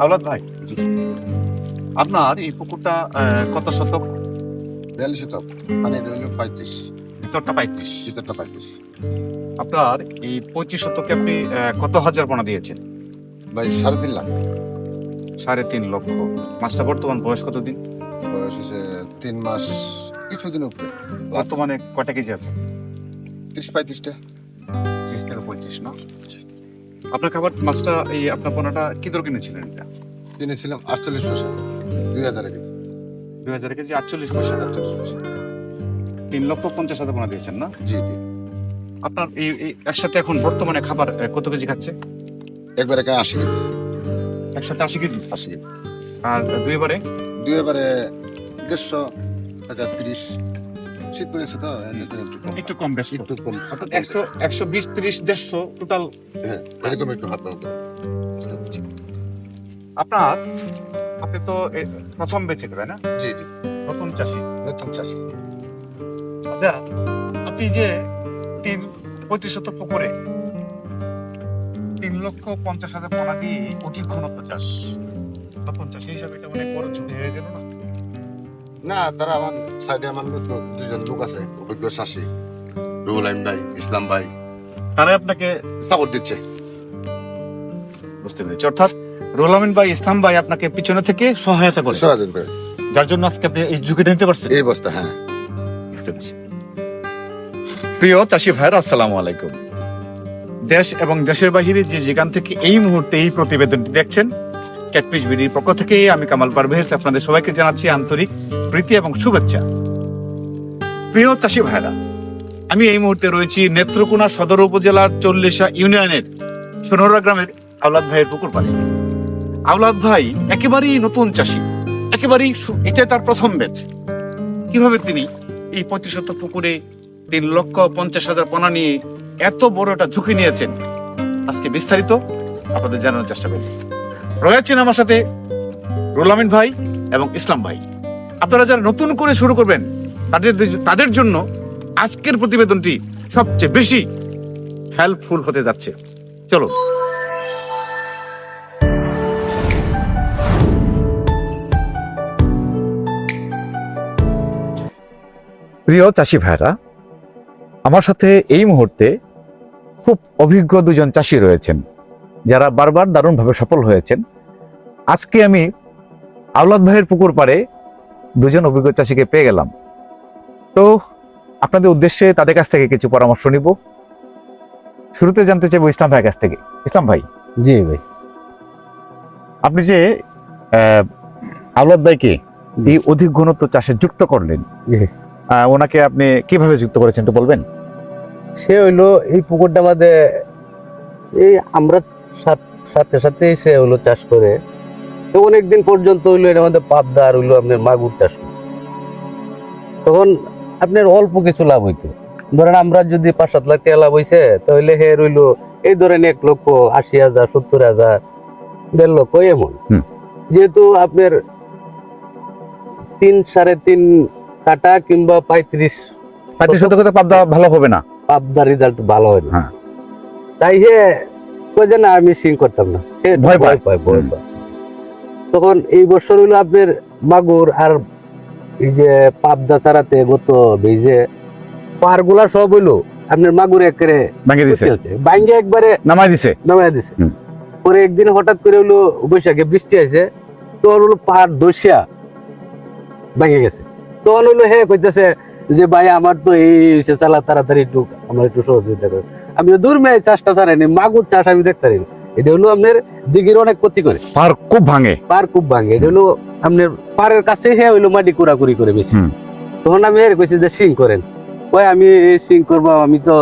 আওলাদ ভাই আপনার এই পুকুরটা কত শতক? বিয়াল্লিশ শতক। মানে পঁয়ত্রিশ। ভিতরটা পঁয়ত্রিশ। ভিতরটা পঁয়ত্রিশ। আপনার এই পঁয়ত্রিশ শতকে আপনি কত হাজার পোনা দিয়েছেন? ভাই সাড়ে তিন লাখ। সাড়ে তিন লক্ষ। মাছটা বর্তমান বয়স কতদিন? বয়স হচ্ছে তিন মাস কিছুদিন উপরে। বর্তমানে কটা কেজি আছে? ত্রিশ পঁয়ত্রিশটা। ত্রিশ থেকে পঁয়ত্রিশ না? আপনার খাবার মাছটা এই আপনার পোনাটা কি দর কিনেছিলেন এটা? কিনেছিলাম আটচল্লিশ পয়সা দুই হাজার কেজি। দুই হাজার কেজি আটচল্লিশ পয়সা। আটচল্লিশ পয়সা। তিন লক্ষ পঞ্চাশ হাজার পোনা দিয়েছেন না? জি জি। আপনার এই একসাথে এখন বর্তমানে খাবার কত কেজি খাচ্ছে? একবারে একা আশি কেজি। একসাথে আশি কেজি? আশি কেজি। আর দুইবারে দুই এবারে দেড়শো টাকা তিরিশ। শীত পড়েছে তো? একটু কম। একটু কম বেশ একটু কম। অর্থাৎ একশো একশো বিশ ত্রিশ দেড়শো টোটাল হ্যাঁ এরকম একটু হাত আপনার আপনি তো প্রথম বেঁচে না জি জি। নতুন চাষি। নতুন চাষি। আচ্ছা আপনি যে তিন পঁয়ত্রিশ শত পুকুরে তিন লক্ষ পঞ্চাশ হাজার পোনা দিয়ে অধিক ঘনত্ব চাষ নতুন চাষি হিসাবে এটা অনেক বড় ঝুঁকি হয়ে গেল না? না তারা আমার সাইডে আমার দুজন লোক আছে অভিজ্ঞ চাষি। রুহুল আইম ভাই ইসলাম ভাই। তারা আপনাকে সাপোর্ট দিচ্ছে। বুঝতে পেরেছি। অর্থাৎ রোলামিন ভাই ইসলাম ভাই আপনাকে পিছনে থেকে সহায়তা করে। সহায়তা করে। যার জন্য আজকে আপনি এই ঝুঁকিটা নিতে পারছেন। এই বস্তা হ্যাঁ। বুঝতে পেরেছি। প্রিয় চাষি ভাইরা আসসালামু আলাইকুম। দেশ এবং দেশের বাহিরে যে যেখান থেকে এই মুহূর্তে এই প্রতিবেদনটি দেখছেন ক্যাটপিস বিডির পক্ষ থেকে আমি কামাল পারভেজ আপনাদের সবাইকে জানাচ্ছি আন্তরিক প্রীতি এবং শুভেচ্ছা। প্রিয় চাষি ভাইরা আমি এই মুহূর্তে রয়েছি নেত্রকোনা সদর উপজেলার চল্লিশা ইউনিয়নের সোনরা গ্রামের আওলাদ ভাইয়ের পুকুর পাড়ে। আওলাদ ভাই একেবারেই নতুন চাষি, একেবারেই সু- এটা তার প্রথম ব্যাচ। কীভাবে তিনি এই পঁয়ত্রিশ শতক পুকুরে তিন লক্ষ পঞ্চাশ হাজার পোনা নিয়ে এত বড় একটা ঝুঁকি নিয়েছেন? আজকে বিস্তারিত আপনাদের জানানোর চেষ্টা করব। রয়েছেন আমার সাথে রোলামিন ভাই এবং ইসলাম ভাই। আপনারা যারা নতুন করে শুরু করবেন, তাদের তাদের জন্য আজকের প্রতিবেদনটি সবচেয়ে বেশি হেল্পফুল হতে যাচ্ছে। চলো প্রিয় চাষি ভাইরা আমার সাথে এই মুহূর্তে খুব অভিজ্ঞ দুজন চাষি রয়েছেন। যারা বারবার দারুণভাবে সফল হয়েছেন। আজকে আমি আওলাদ ভাইয়ের পুকুর পাড়ে দুজন অভিজ্ঞ চাষিকে পেয়ে গেলাম। তো আপনাদের উদ্দেশ্যে তাদের কাছ থেকে কিছু পরামর্শ নিব। শুরুতে জানতে চাইব ইসলাম ভাইয়ের কাছ থেকে। ইসলাম ভাই। জি ভাই। আপনি যে আওলাদ ভাইকে এই অধিক ঘনত্ব চাষে যুক্ত করলেন ওনাকে আপনি কীভাবে যুক্ত করেছেন একটু বলবেন? সে হইল এই পুকুরটা বাদে এই আমরা সাথ- সাথে সাথে সে হলো চাষ করে। তো অনেকদিন পর্যন্ত হইল এর মধ্যে পাবদা আর হইল আপনার মাগুর চাষ করে। তখন আপনার অল্প কিছু লাভ হইতো। ধরেন আমরা যদি পাঁচ সাত লাখ টাকা লাভ হইছে তাহলে হে রইল এই ধরেন এক লক্ষ আশি হাজার সত্তর হাজার দেড় লক্ষ এমন। যেহেতু আপনার তিন সাড়ে তিন কাটা কিংবা পঁয়ত্রিশ পঁয়ত্রিশ শতকে পাবদা ভালো হবে না। পাবদার রেজাল্ট ভালো হয় না। হ্যাঁ। তাই হে কই যে না আমি সিং করতাম না। ভয় পায়। পায়। ভয় তখন এই বছর আপনার মাগুর আর এই যে পাবদা চারাতে গত এই যে পারগুলা সব হইল আপনার মাগুর একেবারে দিছে। একবারে নামাই দিছে। নামাই দিছে। পরে একদিন হঠাৎ করে হলো বৈশাখে বৃষ্টি আছে তখন হলো পাহাড় দস্যা ভেঙে গেছে। তখন হলো হে কইতেছে যে ভাই আমার তো এই চালা তাড়াতাড়ি একটু আমার একটু সহযোগিতা করে। আমি দূর মেয়ে চাষটা চালাইনি মাগুর চাষ আমি দেখতে পারি এটা হলো আপনার দিঘির অনেক ক্ষতি করে। পার খুব ভাঙে। পার খুব ভাঙে এটা হলো আপনার পাড়ের কাছে হে হইল মাটি কুড়াকুড়ি করে বেশি। তখন আমি এর কইছি যে সিং করেন। ওই আমি সিং করব আমি তো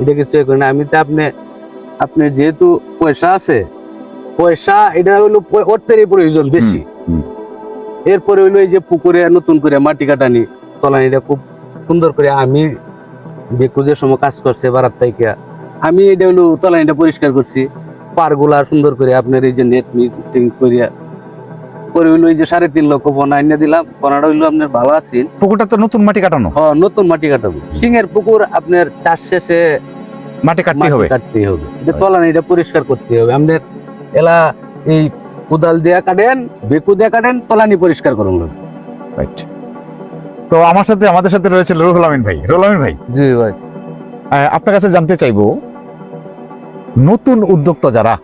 এটা কিছু করি না আমি তো আপনি আপনি যেহেতু পয়সা আছে পয়সা এটা হইল প- অর্থেরই প্রয়োজন বেশি। এরপরে হইল এই যে পুকুরে নতুন করে মাটি কাটানি তলানিটা খুব সুন্দর করে আমি বেকুজের সময় কাজ করছে বারাত থেকে আমি এটা হইল তলানিটা পরিষ্কার করছি। পারগুলা সুন্দর করে আপনার এই যে নেট মিটিং করিয়া পরে হইল এই যে সাড়ে তিন লক্ষ পনা দিলাম পনাটা হইল আপনার ভালো আছেন পুকুরটা তো নতুন মাটি কাটানো? হ নতুন মাটি কাটাবো। সিংহের পুকুর আপনার চাষ শেষে মাটি কাটতে হবে। কাটতেই হবে। যে তলানিটা পরিষ্কার করতে হবে। আমাদের এলা এই কোদাল দিয়া কাটেন বেকু দিয়া কাটেন তলানি পরিষ্কার করুন। রাইট তো আমার সাথে আমাদের সাথে রয়েছে রুহুল আমিন ভাই। রুহুল আমিন ভাই জি ভাই। আপনার কাছে জানতে চাইব নতুন উদ্যোক্তা যারা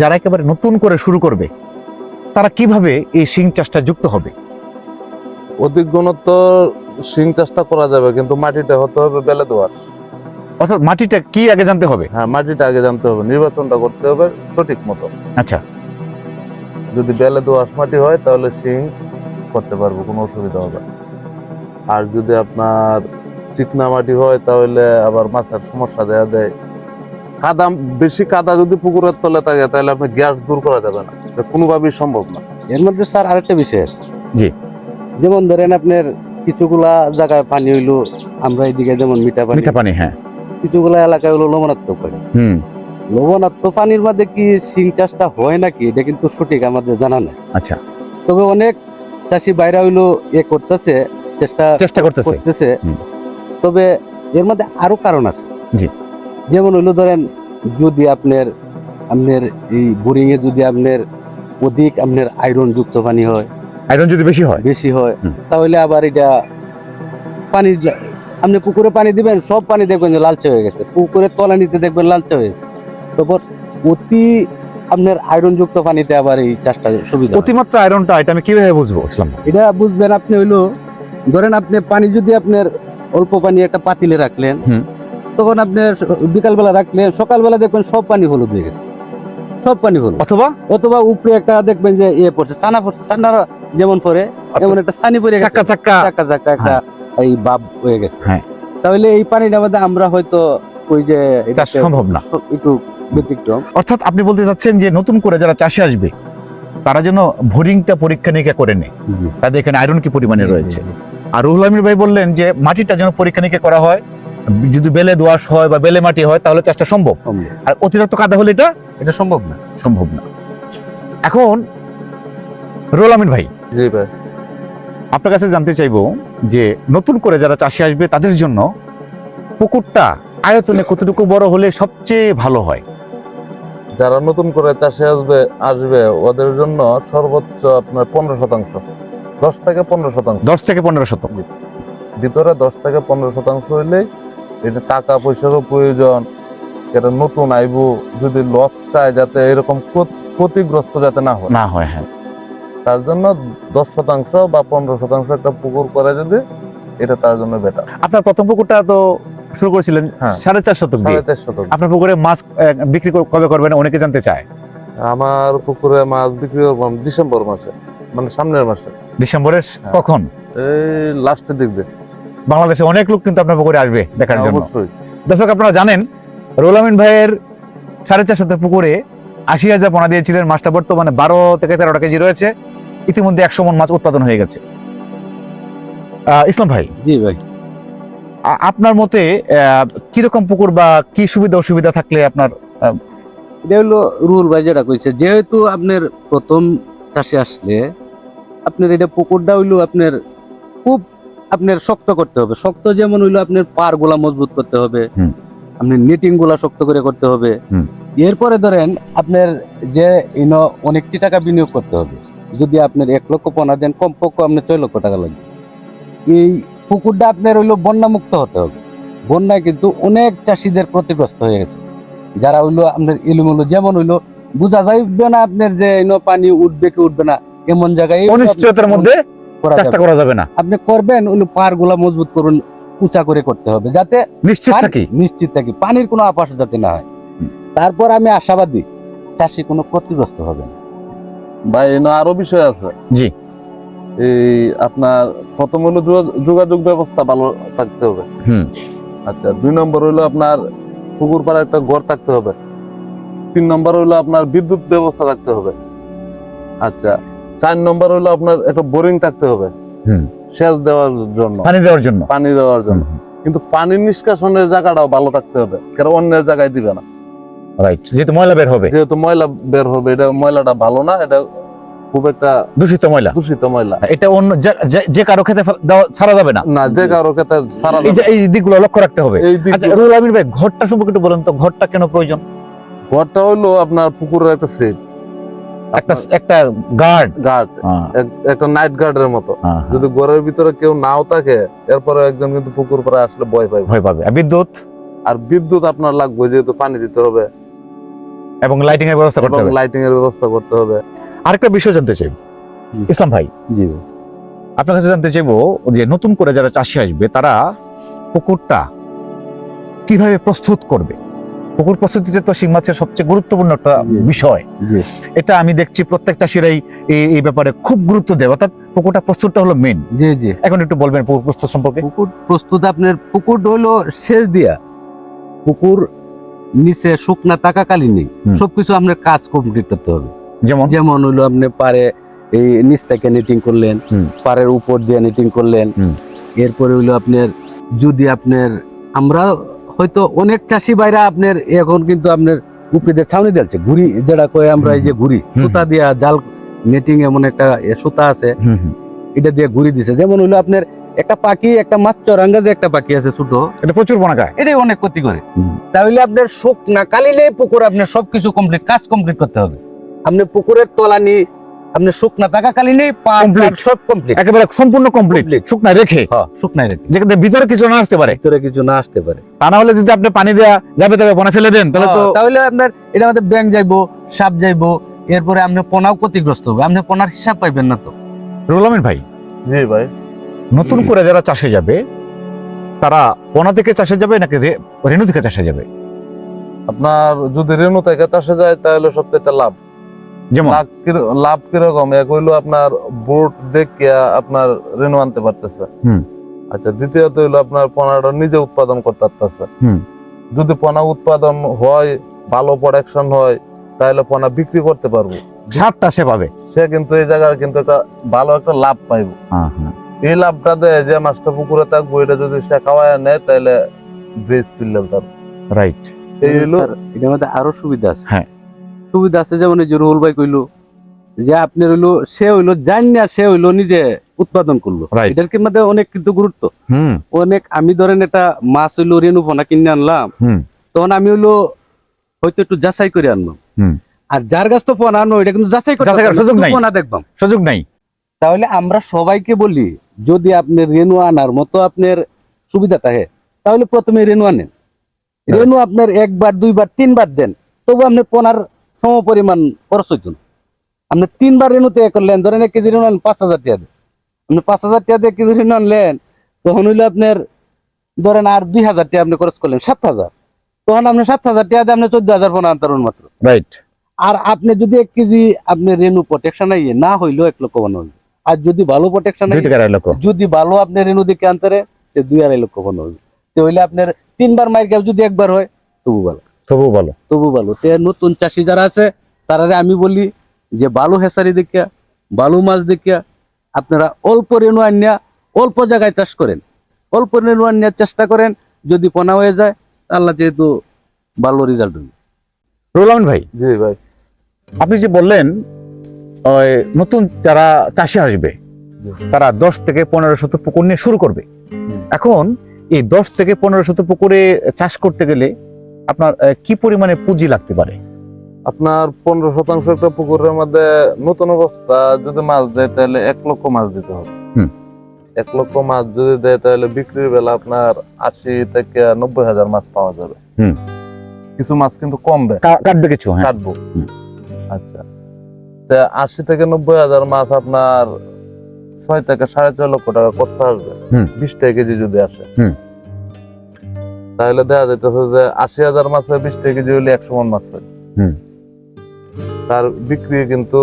যারা একেবারে নতুন করে শুরু করবে তারা কীভাবে এই শিং চাষটা যুক্ত হবে? অধিক ঘনত্ব শিং চাষটা করা যাবে কিন্তু মাটিটা হতে হবে বেলে দোয়ার অর্থাৎ মাটিটা কি আগে জানতে হবে? হ্যাঁ মাটিটা আগে জানতে হবে নির্বাচনটা করতে হবে সঠিক মতো। আচ্ছা। যদি বেলে দোয়াশ মাটি হয় তাহলে শিং করতে পারব কোনো অসুবিধা হবে না। আর যদি আপনার চিকনা মাটি হয় তাহলে আবার মাথার সমস্যা দেয়া দেয়। কাদা বেশি কাদা যদি পুকুরের তলে থাকে তাহলে আপনি গ্যাস দূর করা যাবে না। কোনোভাবেই সম্ভব না। এর মধ্যে স্যার আরেকটা বিষয় আছে। জি। যেমন ধরেন আপনার কিছুগুলা জায়গায় পানি হইল আমরা এদিকে যেমন মিঠা পানি মিঠা পানি হ্যাঁ। কিছুগুলা এলাকায় হলো লবণাত্মক পানি। হুম। লবণাত্মক পানির মধ্যে কি শিং চাষটা হয় নাকি? এটা কিন্তু সঠিক আমাদের জানা নেই। আচ্ছা। তবে অনেক চাষি বাইরে হইল এ করতেছে চেষ্টা চেষ্টা করতেছে। করতেছে। তবে এর মধ্যে আরও কারণ আছে। জি। যেমন হইল ধরেন যদি আপনার আপনার এই বোরিং এ যদি আপনার অধিক আপনার আয়রন যুক্ত পানি হয় আয়রন যদি বেশি হয়? বেশি হয় তাহলে আবার এটা পানি আপনি পুকুরে পানি দিবেন সব পানি দেখবেন যে লালচে হয়ে গেছে। পুকুরের তলানিতে দেখবেন লালচে হয়ে গেছে। তারপর অতি আপনার আয়রন যুক্ত পানিতে আবার এই চাষটা সুবিধা। অতিমাত্রা আয়রনটা এটা আমি কীভাবে বুঝব ইসলাম? এটা বুঝবেন আপনি হইল ধরেন আপনি পানি যদি আপনার অল্প পানি একটা পাতিলে রাখলেন। তখন আপনি বিকালবেলা রাখলেন সকালবেলা দেখবেন সব পানি হলুদ হয়ে গেছে। সব পানি হলুদ। অথবা? অথবা উপরে একটা দেখবেন যে ইয়ে পড়ছে চানা পড়ছে চানা যেমন পরে এমন একটা সানি পড়ে গেছে। চাক্কা চাক্কা। চাকা চাকা একটা এই বাপ হয়ে গেছে। হ্যাঁ। তাহলে এই পানিটা মধ্যে আমরা হয়তো ওই যে এটা সম্ভব না। একটু ব্যতিক্রম। অর্থাৎ আপনি বলতে চাচ্ছেন যে নতুন করে যারা চাষে আসবে তারা যেন বোরিংটা পরীক্ষা নিরীক্ষা করে নেয়। তাদের এখানে আয়রন কি পরিমাণে রয়েছে? আর রুহুল আমির ভাই বললেন যে মাটিটা যেন পরীক্ষা নিরীক্ষা করা হয় যদি বেলে দোয়াশ হয় বা বেলে মাটি হয় তাহলে চাষটা সম্ভব। সম্ভব। আর অতিরিক্ত কাদা হলে এটা এটা সম্ভব না। সম্ভব না। এখন রুহুল আমিন ভাই জি ভাই। আপনার কাছে জানতে চাইব যে নতুন করে যারা চাষে আসবে তাদের জন্য পুকুরটা আয়তনে কতটুকু বড় হলে সবচেয়ে ভালো হয়? যারা নতুন করে চাষে আসবে আসবে ওদের জন্য সর্বোচ্চ আপনার পনেরো শতাংশ। দশ থেকে পনেরো শতাংশ। দশ থেকে পনেরো শতক ভিতরে দশ থেকে পনেরো শতাংশ হইলে এটা টাকা পয়সারও প্রয়োজন এটা নতুন আইবু যদি লস খায় যাতে এরকম ক্ষতিগ্রস্ত যাতে না হয়। না হয় হ্যাঁ। তার জন্য দশ শতাংশ বা পনেরো শতাংশ একটা পুকুর করে যদি এটা তার জন্য বেটার আপনার প্রথম পুকুরটা তো শুরু করেছিলেন হ্যাঁ। সাড়ে চার শতক সাড়ে চার শতক। আপনার পুকুরে মাছ বিক্রি কর- কবে করবেন অনেকে জানতে চায়। আমার পুকুরে মাছ বিক্রি করব ডিসেম্বর মাসে মানে সামনের মাসে। ডিসেম্বরের। কখন? এই লাস্টের দিক দিয়ে। বাংলাদেশে অনেক লোক কিন্তু আপনার পুকুরে আসবে দেখার জন্য। অবশ্যই। দর্শক আপনারা জানেন রোলামিন ভাইয়ের সাড়ে চার শতক পুকুরে আশি হাজার পোনা দিয়েছিলেন মাছটা। বর্তমানে বারো থেকে তেরোটা কেজি রয়েছে। ইতিমধ্যে একশো মন মাছ উৎপাদন হয়ে গেছে। আহ, ইসলাম ভাই জি ভাই। আপনার মতে আহ, কীরকম পুকুর বা কি সুবিধা অসুবিধা থাকলে আপনার এটা হলো রুল ভাই যেটা কইছে যেহেতু আপনার প্রথম চাষে আসলে আপনার এটা পুকুরটা হইল আপনার খুব আপনার শক্ত করতে হবে। শক্ত যেমন হইল আপনার পারগুলা মজবুত করতে হবে। আপনার নেটিংগুলা শক্ত করে করতে হবে। এরপরে ধরেন আপনার যে ইনো অনেকটি টাকা বিনিয়োগ করতে হবে। যদি আপনার এক লক্ষ পনেরো দেন কমপক্ষে আপনার ছয় লক্ষ টাকা লাগবে। এই পুকুরটা আপনার হইল বন্যা মুক্ত হতে হবে। বন্যায় কিন্তু অনেক চাষিদের ক্ষতিগ্রস্ত হয়ে গেছে। যারা হইল আপনার এলোমেলো যেমন হইল বোঝা যাইবে না আপনার যে ইনো পানি উঠবে কি উঠবে না। এমন জায়গায় অনিশ্চয়তার মধ্যে চাষটা। করা যাবে না। আপনি করবেন হইল পারগুলা মজবুত করুন উঁচা করে করতে হবে যাতে নিশ্চিত থাকি। নিশ্চিত থাকি। পানির কোনো আপাস যাতে না হয়। তারপর আমি আশাবাদী চাষি কোনো ক্ষতিগ্রস্ত হবে না। ভাই এনে আরও বিষয় আছে। জি। এই আপনার প্রথম হলো যোগাযোগ ব্যবস্থা ভালো থাকতে হবে। হুম। আচ্ছা দুই নম্বর হইল আপনার পুকুর পাড়ে একটা ঘর থাকতে হবে। তিন নম্বর হইল আপনার বিদ্যুৎ ব্যবস্থা থাকতে হবে। আচ্ছা চার নম্বর হইল আপনার একটা বোরিং থাকতে হবে। সেচ দেওয়ার জন্য। পানি দেওয়ার জন্য। পানি দেওয়ার জন্য। কিন্তু পানি নিষ্কাশনের জায়গাটাও ভালো থাকতে হবে। কারণ অন্যের জায়গায় দিবে না। রাইট যেহেতু ময়লা বের হবে। যেহেতু ময়লা বের হবে এটা ময়লাটা ভালো না এটা খুব একটা দূষিত ময়লা। দূষিত ময়লা। এটা অন্য যে- কারও খেতে ছাড়া যাবে না। না যে কারও ক্ষেত্রে সারা এই দিকগুলো লক্ষ্য রাখতে হবে। এই দিক আচ্ছা রুল আমির ভাই ঘরটা সম্পর্কে একটু বলেন তো ঘরটা কেন প্রয়োজন? ঘরটা হইল আপনার পুকুরের একটা সেট একটা একটা গার্ড গার্ড একটা নাইট গার্ডের মতো। যদি ঘরের ভিতরে কেউ নাও থাকে এরপরে একজন কিন্তু পুকুর পাড়ে আসলে ভয় পাইবে। ভয় পাবে। বিদ্যুৎ? আর বিদ্যুৎ আপনার লাগবে যেহেতু পানি দিতে হবে। এবং লাইটিং এর ব্যবস্থা করতে হবে। লাইটিং এর ব্যবস্থা করতে হবে। আরেকটা বিষয় জানতে চাই। ইসলাম ভাই জি। আপনার কাছে জানতে চাইব যে নতুন করে যারা চাষি আসবে তারা পুকুরটা কীভাবে প্রস্তুত করবে? পুকুর প্রস্তুতিতে তো শিং মাছের সবচেয়ে গুরুত্বপূর্ণ একটা বিষয়। এটা আমি দেখছি প্রত্যেক চাষিরাই এই ব্যাপারে খুব গুরুত্ব দেয়। অর্থাৎ পুকুরটা প্রস্তুতটা হলো মেন জি জি। এখন একটু বলবেন পুকুর প্রস্তুত সম্পর্কে। পুকুর প্রস্তুত আপনার পুকুর হলো সেচ দিয়া। পুকুর নিচে শুকনা থাকাকালীনই। সবকিছু আপনার কাজ কমপ্লিট করতে হবে। যেমন? যেমন হলো আপনি পারে এই নিচ থেকে নেটিং করলেন। পারের উপর দিয়ে নেটিং করলেন। এরপরে হইল আপনার যদি আপনার আমরা হয়তো অনেক চাষি বাইরা আপনার এখন কিন্তু আপনার উপরে ছাউনি দিয়েছে ঘুরি যেটা কয় আমরা এই যে ঘুরি সুতা দিয়া জাল নেটিং এমন একটা সুতা আছে। এটা দিয়ে ঘুরি দিছে। যেমন হইল আপনার একটা পাখি একটা মাছ চরাঙ্গা যে একটা পাখি আছে ছোট এটা প্রচুর বনা খায় এটাই অনেক ক্ষতি করে। তাহলে আপনার শোক না কালিলে পুকুর আপনার সবকিছু কমপ্লিট কাজ কমপ্লিট করতে হবে। আপনি পুকুরের তলানি আপনি শুকনা থাকা কালিনেই সব কমপ্লিট একেবারে সম্পূর্ণ কমপ্লিট শুকনা রেখে? শুকনায় রেখে। যেখানে ভিতরে কিছু না আসতে পারে? ভিতরে কিছু না আসতে পারে। তা না হলে যদি আপনি পানি দেওয়া যাবে তবে বনা ফেলে দেন তাহলে তো হ্যাঁ, তাহলে আপনার এটা আমাদের ব্যাংক যাইবো সাপ যাইবো এরপরে আপনি পোনাও ক্ষতিগ্রস্ত হবে। আপনি পোনার হিসাব পাইবেন না তো। রুল আমিন ভাই জি ভাই। নতুন করে যারা চাষে যাবে তারা পোনা থেকে চাষে যাবে নাকি রে- রেণু থেকে চাষে যাবে? আপনার যদি রেণু থেকে চাষে যায় তাহলে সবথেকে লাভ। যেমন? লাভ লাভ কীরকম? এক হইল আপনার বোট দেখে আপনার রেণু আনতে পারতেছে। হুম। আচ্ছা দ্বিতীয়ত হইল আপনার পোনাটা নিজে উৎপাদন করতে পারতেছে। যদি পোনা উৎপাদন হয় ভালো প্রোডাকশন হয় তাহলে পোনা বিক্রি করতে পারব। সারটা সে পাবে। সে কিন্তু এই জায়গায় কিন্তু একটা ভালো একটা লাভ পাইবো। হ্যাঁ, হ্যাঁ। এই লাভটা দেয় যে মাছটা পুকুরে থাকব এটা যদি সে খাওয়ায় নেয় তাহলে ব্রিজ তুললে তার। রাইট এই হইল স্যার, এটার মধ্যে আরও সুবিধা আছে। হ্যাঁ। সুবিধা আছে যেমন এই যে রুহুল ভাই কইলো যে আপনার হইল সে হইল জান না সে হইল নিজে উৎপাদন করল। এটার কি মধ্যে অনেক কিন্তু গুরুত্ব। অনেক আমি ধরেন এটা মাছ হইল রেণু ফোনা কিনে আনলাম তখন আমি হইল হয়তো একটু যাচাই করে আনলাম। আর যার কাছ তো পোনা আনো এটা কিন্তু যাচাই করতে না, সুযোগ নাই। পোনা দেখবাম। সুযোগ নাই। তাহলে আমরা সবাইকে বলি যদি আপনি রেনু আনার মতো আপনার সুবিধা থাকে তাহলে প্রথমে রেনু আনেন। রেনু আপনার একবার দুইবার তিনবার দেন তবু আপনি পোনার সম পরিমাণ খরচ হইত না। আপনি তিনবার রেনু তৈরি করলেন ধরেন এক কেজি রেনু আনলেন পাঁচ হাজার টাকা দিয়ে। আপনি পাঁচ হাজার টাকা দিয়ে কেজি রেনু আনলেন তখন হইলে আপনার ধরেন আর দুই হাজার টাকা আপনি খরচ করলেন সাত হাজার। তখন আপনি সাত হাজার টাকা দিয়ে আপনি চোদ্দ হাজার পোনা আনতে পারবেন মাত্র। রাইট আর আপনি যদি এক কেজি আপনি রেনু প্রোটেকশন না হইলেও এক লক্ষ বানাবেন আর যদি ভালো প্রোটেকশন যদি ভালো আপনি রেনু দিকে আনতে তে দুই আড়াই লক্ষ বানো হইবে তো হইলে আপনার তিনবার মাইর গ্যাপ যদি একবার হয় তবু ভালো। তবু ভালো। তবু ভালো। তে নতুন চাষি যারা আছে তারা আমি বলি যে ভালো হেসারি দেখিয়া বালু মাছ দেখিয়া আপনারা অল্প রেনু আনিয়া অল্প জায়গায় চাষ করেন। অল্প রেনু আনিয়ার চেষ্টা করেন যদি পোনা হয়ে যায় আল্লাহ যেহেতু ভালো রেজাল্ট হবে রুল আমিন ভাই জি ভাই। আপনি যে বললেন ওই নতুন যারা চাষি আসবে তারা দশ থেকে পনেরো শত পুকুর নিয়ে শুরু করবে। এখন এই দশ থেকে পনেরো শত পুকুরে চাষ করতে গেলে আপনার কি পরিমাণে পুঁজি লাগতে পারে? আপনার পনেরো শতাংশ একটা পুকুরের মধ্যে নতুন অবস্থা যদি মাছ দেয় তাহলে এক লক্ষ মাছ দিতে হবে। এক লক্ষ মাছ যদি দেয় তাহলে বিক্রির বেলা আপনার আশি থেকে নব্বই হাজার মাছ পাওয়া যাবে। হুম। কিছু মাছ কিন্তু কমবে। কাটবে কিছু হ্যাঁ। কাটবো। আচ্ছা। তা আশি থেকে নব্বই হাজার মাছ আপনার ছয় থেকে সাড়ে ছয় লক্ষ টাকা খরচা আসবে। হুম। বিশ টাকা কেজি যদি আসে। হুম। তাহলে দেখা যাইতেছে যে আশি হাজার মাছে বিশ টাকা কেজি হলে একশো মন মাছ হয়। তার বিক্রি কিন্তু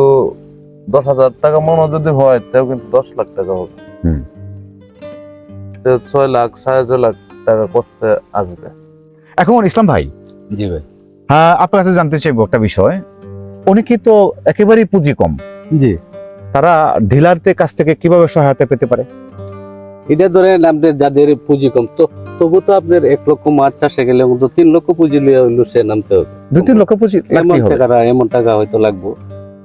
দশ হাজার টাকা মনও যদি হয় তাও কিন্তু দশ লাখ টাকা হবে। ছয় লাখ সাড়ে ছয় লাখ টাকা কষ্টে আসবে। এখন ইসলাম ভাই। জি ভাই। হ্যাঁ আপনার কাছে জানতে চাইব একটা বিষয়। অনেকে তো একেবারেই পুঁজি কম। জি। তারা ডিলারদের কাছ থেকে কীভাবে সহায়তা পেতে পারে? এটা ধরেন আপনার যাদের পুঁজি কম তো তবু তো আপনার এক লক্ষ মাছ চাষে গেলে তো তিন লক্ষ পুঁজি লিয়ে হইল সে নামতে হবে। দুই তিন লক্ষ পুঁজি এমন টাকা এমন টাকা হয়তো লাগবো।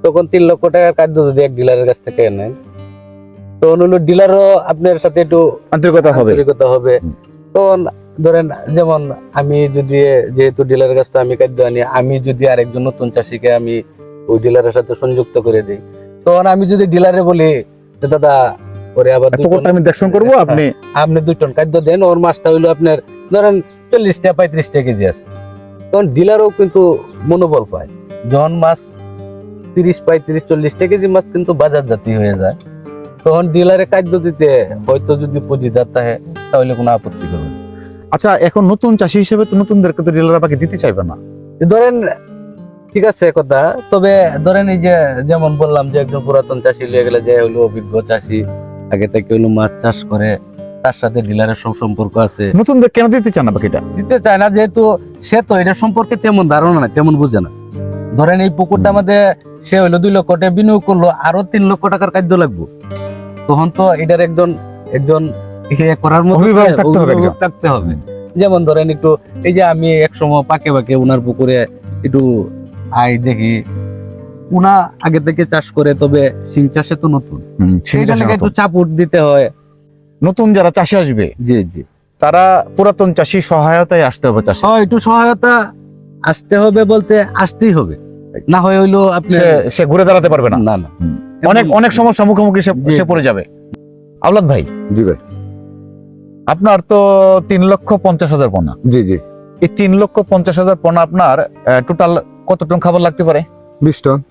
তখন তিন লক্ষ টাকার খাদ্য যদি এক ডিলারের কাছ থেকে নেন তখন হলো ডিলারও আপনার সাথে একটু আন্তরিকতা হবে। আন্তরিকতা হবে। তখন ধরেন যেমন আমি যদি যেহেতু ডিলারের কাছ থেকে আমি খাদ্য আনি আমি যদি আরেকজন নতুন চাষিকে আমি ওই ডিলারের সাথে সংযুক্ত করে দিই তখন আমি যদি ডিলারে বলি যে দাদা ওরে আবার পুকুরটা আমি দেখশন করব? আপনি আপনি দুই টন খাদ্য দেন ওর মাছটা হইল আপনার ধরেন চল্লিশটা পঁয়ত্রিশটা কেজি আছে। তখন ডিলারও কিন্তু মনোবল পায়। যখন মাছ তিরিশ পঁয়ত্রিশ চল্লিশটা কেজি মাছ কিন্তু বাজার জাতি হয়ে যায়। তখন ডিলারে খাদ্য দিতে হয়তো যদি পুঁজিদার থাকে তাহলে কোনো আপত্তি করবে আচ্ছা এখন নতুন চাষি হিসেবে তো নতুনদেরকে তো ডিলার বাকি দিতে চাইবে না। ধরেন ঠিক আছে কথা তবে ধরেন এই যে যেমন বললাম যে একজন পুরাতন চাষি লিয়ে গেলে যে হলো অভিজ্ঞ চাষি আগে থেকে হলো মাছ চাষ করে তার সাথে ডিলারের সম্পর্ক আছে। নতুনদের কেন দিতে চান না বাকিটা? দিতে চায় না যেহেতু সে তো এটা সম্পর্কে তেমন ধারণা নাই তেমন বুঝে না। ধরেন এই পুকুরটা আমাদের সে হইল দুই লক্ষ টাকা বিনিয়োগ করল আরও তিন লক্ষ টাকার খাদ্য লাগবে। তখন তো এটার একজন একজন ইয়ে করার মতো থাকতে হবে যেমন ধরেন একটু এই যে আমি এক সময় পাকে পাকে উনার পুকুরে একটু আই দেখি উনা আগে থেকে চাষ করে তবে শিং চাষে তো নতুন। সেই জন্য একটু। চাপুট দিতে হয়। নতুন যারা চাষি আসবে জি জি। তারা পুরাতন চাষি সহায়তায় আসতে হবে চাষি। হয় একটু সহায়তা আসতে হবে বলতে আসতেই হবে। না হয় হইল আপনি সে- সে ঘুরে দাঁড়াতে পারবে না। না না। অনেক অনেক সমস্যা মুখোমুখি সে- সে পড়ে যাবে। আওলাদ ভাই জি ভাই। আপনার তো তিন লক্ষ পঞ্চাশ হাজার পোনা জি জি। এই তিন লক্ষ পঞ্চাশ হাজার পোনা আপনার টোটাল কত টন খাবার লাগতে পারে? বিশ টন।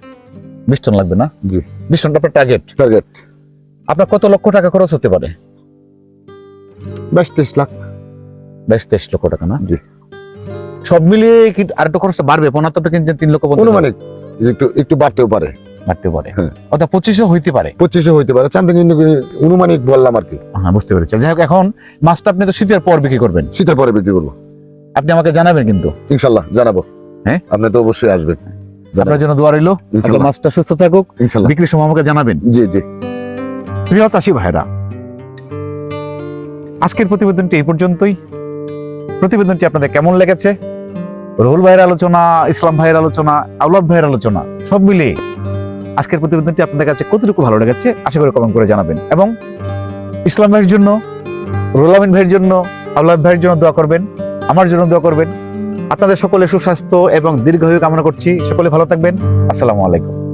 বিশ টন লাগবে না? জি। বিশ টন আপনার টার্গেট টার্গেট আপনার কত লক্ষ টাকা খরচ হতে পারে? বাইশ তেইশ লাখ। বাইশ তেইশ লক্ষ টাকা না? জি। সব মিলিয়ে কি আর একটু খরচটা বাড়বে পোনা তো আপনি কিনছেন তিন লক্ষ হাজার। একটু একটু বাড়তেও পারে। বাড়তে পারে। হ্যাঁ। অর্থাৎ পঁচিশও হইতে পারে। পঁচিশে হইতে পারে। চান্দা অনুমানিক বললাম আর কি। হ্যাঁ বুঝতে পেরেছি। যাই হোক এখন মাছটা আপনি তো শীতের পর বিক্রি করবেন। শীতের পরে বিক্রি করব। আপনি আমাকে জানাবেন কিন্তু। ইনশাল্লাহ জানাব। হ্যাঁ? আপনি তো অবশ্যই আসবেন। আপনার জন্য দোয়া রইল। মাছটা সুস্থ থাকুক। বিক্রির সময় আমাকে জানাবেন। জি জি। প্রিয় চাষি ভাইরা আজকের প্রতিবেদনটি এই পর্যন্তই। প্রতিবেদনটি আপনাদের কেমন লেগেছে? রহুল ভাইয়ের আলোচনা ইসলাম ভাইয়ের আলোচনা আউলাদ ভাইয়ের আলোচনা সব মিলিয়ে আজকের প্রতিবেদনটি আপনাদের কাছে কতটুকু ভালো লেগেছে আশা করি কমেন্ট করে জানাবেন। এবং ইসলাম ভাইয়ের জন্য রুহুল আমিন ভাইয়ের জন্য আউলাদ ভাইয়ের জন্য দোয়া করবেন আমার জন্য দোয়া করবেন। আপনাদের সকলে সুস্বাস্থ্য এবং দীর্ঘায়ু কামনা করছি। সকলে ভালো থাকবেন। আসসালামু আলাইকুম।